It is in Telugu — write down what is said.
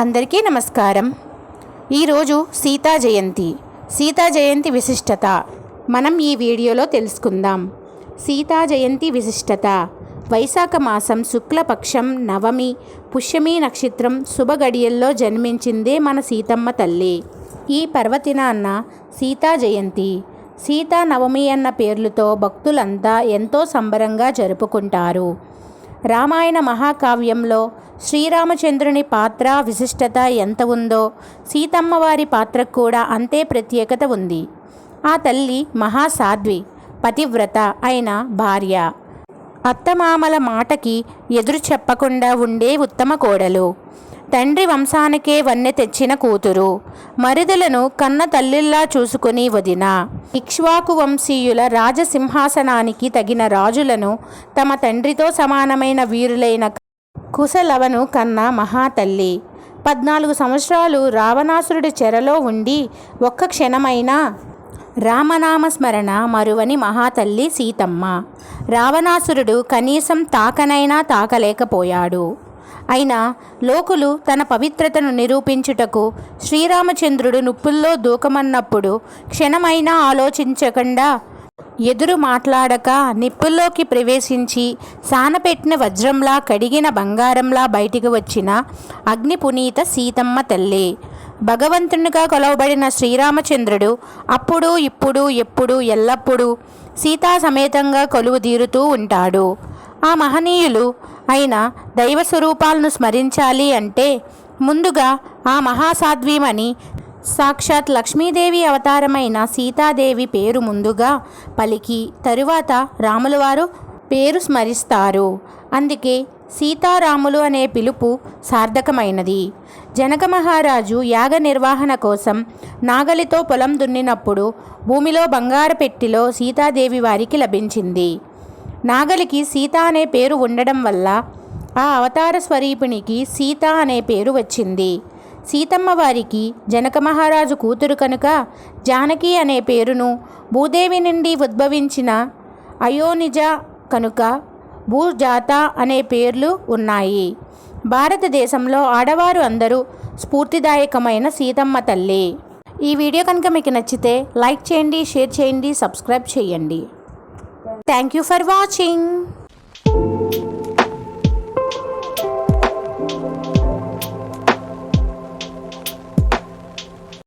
అందరికీ నమస్కారం. ఈరోజు సీతా జయంతి. సీతా జయంతి విశిష్టత. మనం ఈ వీడియోలో తెలుసుకుందాం. సీతా జయంతి విశిష్టత. వైశాఖ మాసం శుక్లపక్షం నవమి పుష్యమి నక్షత్రం శుభగడియల్లో జన్మించిందే మన సీతమ్మ తల్లి. ఈ పర్వదినాన్న సీతా జయంతి. సీతా నవమి అన్న పేర్లతో భక్తులంతా ఎంతో సంబరంగా జరుపుకుంటారు. రామాయణ మహాకావ్యంలో శ్రీరామచంద్రుని పాత్ర విశిష్టత ఎంత ఉందో సీతమ్మవారి పాత్రకు కూడా అంతే ప్రత్యేకత ఉంది. ఆ తల్లి మహాసాధ్వి పతివ్రత అయిన భార్య. అత్తమామల మాటకి ఎదురు చెప్పకుండా ఉండే ఉత్తమ కోడలు. తండ్రి వంశానికే వన్నె తెచ్చిన కూతురు. మరిదలను కన్న తల్లిల్లా చూసుకుని వదిన. ఇక్ష్వాకు వంశీయుల రాజసింహాసనానికి తగిన రాజులను తమ తండ్రితో సమానమైన వీరులైన కుశలవను కన్న మహాతల్లి. పద్నాలుగు సంవత్సరాలు రావణాసురుడి చెరలో ఉండి ఒక్క క్షణమైనా రామనామస్మరణ మరువని మహాతల్లి సీతమ్మ. రావణాసురుడు కనీసం తాకనైనా తాకలేకపోయాడు. అయినా లోకులు తన పవిత్రతను నిరూపించుటకు శ్రీరామచంద్రుడు నుప్పుల్లో దూకమన్నప్పుడు క్షణమైనా ఆలోచించకుండా ఎదురు మాట్లాడక నిప్పుల్లోకి ప్రవేశించి సానపెట్టిన వజ్రంలా కడిగిన బంగారంలా బయటికి వచ్చిన అగ్ని పునీత సీతమ్మ తల్లి. భగవంతునిగా కొలవబడిన శ్రీరామచంద్రుడు అప్పుడు ఇప్పుడు ఎప్పుడు ఎల్లప్పుడూ సీతా సమేతంగా కొలువు తీరుతూ ఉంటాడు. ఆ మహనీయులు అయిన దైవ స్వరూపాలను స్మరించాలి అంటే ముందుగా ఆ మహాసాధ్వీమని సాక్షాత్ లక్ష్మీదేవి అవతారమైన సీతాదేవి పేరు ముందుగా పలికి తరువాత రాములవారు పేరు స్మరిస్తారు. అందుకే సీతారాములు అనే పిలుపు సార్థకమైనది. జనక మహారాజు యాగ నిర్వహణ కోసం నాగలితో పొలం దున్నినప్పుడు భూమిలో బంగారు పెట్టిలో సీతాదేవి వారికి లభించింది. నాగలికి సీత అనే పేరు ఉండడం వల్ల ఆ అవతార స్వరూపిణికి సీత అనే పేరు వచ్చింది. సీతమ్మ వారికి జనక మహారాజు కూతురు కనుక జానకి అనే పేరును భూదేవి నుండి ఉద్భవించిన అయోనిజ కనుక భూజాత అనే పేర్లు ఉన్నాయి. భారతదేశంలో ఆడవారు అందరూ స్ఫూర్తిదాయకమైన సీతమ్మ తల్లి. ఈ వీడియో కనుక మీకు నచ్చితే లైక్ చేయండి షేర్ చేయండి సబ్స్క్రైబ్ చేయండి. Thank you for watching.